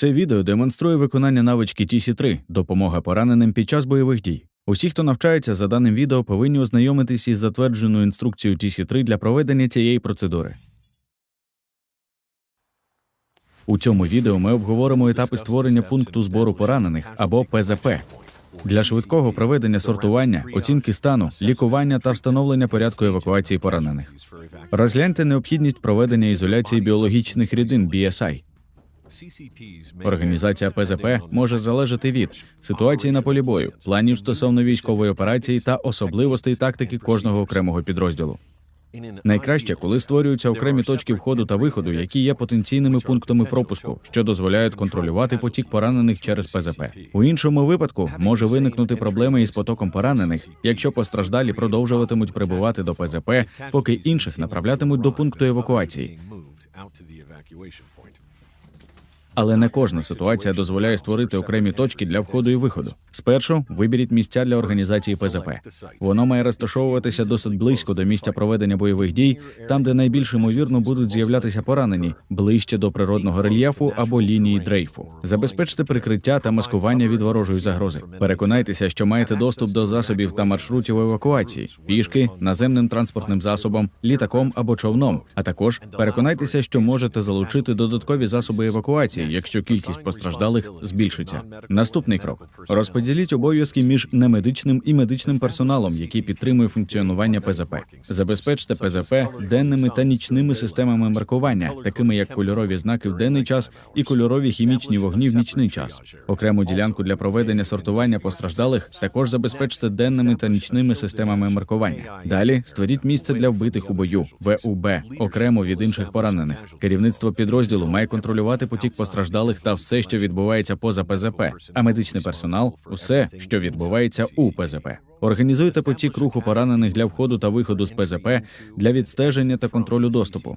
Це відео демонструє виконання навички TC3 – допомога пораненим під час бойових дій. Усі, хто навчається за даним відео, повинні ознайомитись із затвердженою інструкцією TC3 для проведення цієї процедури. У цьому відео ми обговоримо етапи створення пункту збору поранених або ПЗП для швидкого проведення сортування, оцінки стану, лікування та встановлення порядку евакуації поранених. Розгляньте необхідність проведення ізоляції біологічних рідин BSI. Організація ПЗП може залежати від ситуації на полі бою, планів стосовно військової операції та особливостей тактики кожного окремого підрозділу. Найкраще, коли створюються окремі точки входу та виходу, які є потенційними пунктами пропуску, що дозволяють контролювати потік поранених через ПЗП. У іншому випадку може виникнути проблеми із потоком поранених, якщо постраждалі продовжуватимуть прибувати до ПЗП, поки інших направлятимуть до пункту евакуації. Але не кожна ситуація дозволяє створити окремі точки для входу і виходу. Спершу виберіть місця для організації ПЗП. Воно має розташовуватися досить близько до місця проведення бойових дій, там, де найбільш ймовірно будуть з'являтися поранені, ближче до природного рельєфу або лінії дрейфу. Забезпечте прикриття та маскування від ворожої загрози. Переконайтеся, що маєте доступ до засобів та маршрутів евакуації, пішки, наземним транспортним засобом, літаком або човном. А також переконайтеся, що можете залучити додаткові засоби евакуації, якщо кількість постраждалих збільшиться. Наступний крок розподіліть обов'язки між немедичним і медичним персоналом, який підтримує функціонування ПЗП. Забезпечте ПЗП денними та нічними системами маркування, такими як кольорові знаки в денний час і кольорові хімічні вогні в нічний час. Окрему ділянку для проведення сортування постраждалих також забезпечте денними та нічними системами маркування. Далі створіть місце для вбитих у бою ВУБ окремо від інших поранених. Керівництво підрозділу має контролювати потік постраждалих та все, що відбувається поза ПЗП, а медичний персонал усе, що відбувається у ПЗП. Організуйте потік руху поранених для входу та виходу з ПЗП для відстеження та контролю доступу.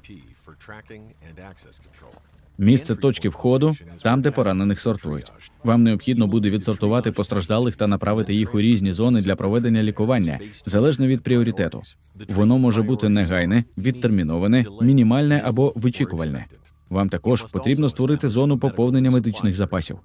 Місце точки входу там, де поранених сортують. Вам необхідно буде відсортувати постраждалих та направити їх у різні зони для проведення лікування, залежно від пріоритету. Воно може бути негайне, відтерміноване, мінімальне або вичікувальне. Вам також потрібно створити зону поповнення медичних запасів.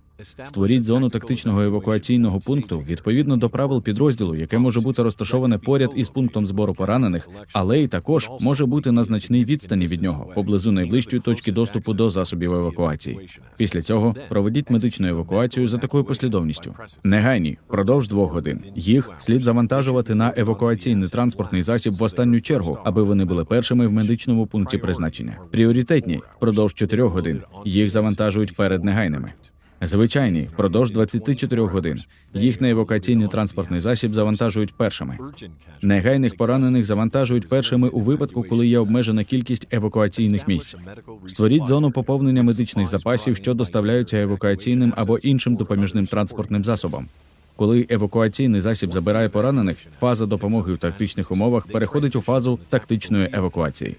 Створіть зону тактичного евакуаційного пункту відповідно до правил підрозділу, яке може бути розташоване поряд із пунктом збору поранених, але й також може бути на значній відстані від нього поблизу найближчої точки доступу до засобів евакуації. Після цього проведіть медичну евакуацію за такою послідовністю. Негайні впродовж двох годин. Їх слід завантажувати на евакуаційний транспортний засіб в останню чергу, аби вони були першими в медичному пункті призначення. Пріоритетні впродовж 4 годин. Їх завантажують перед негайними. Звичайні впродовж 24 годин. Їх на евакуаційний транспортний засіб завантажують першими. Негайних поранених завантажують першими у випадку, коли є обмежена кількість евакуаційних місць. Створіть зону поповнення медичних запасів, що доставляються евакуаційним або іншим допоміжним транспортним засобом. Коли евакуаційний засіб забирає поранених, фаза допомоги в тактичних умовах переходить у фазу тактичної евакуації.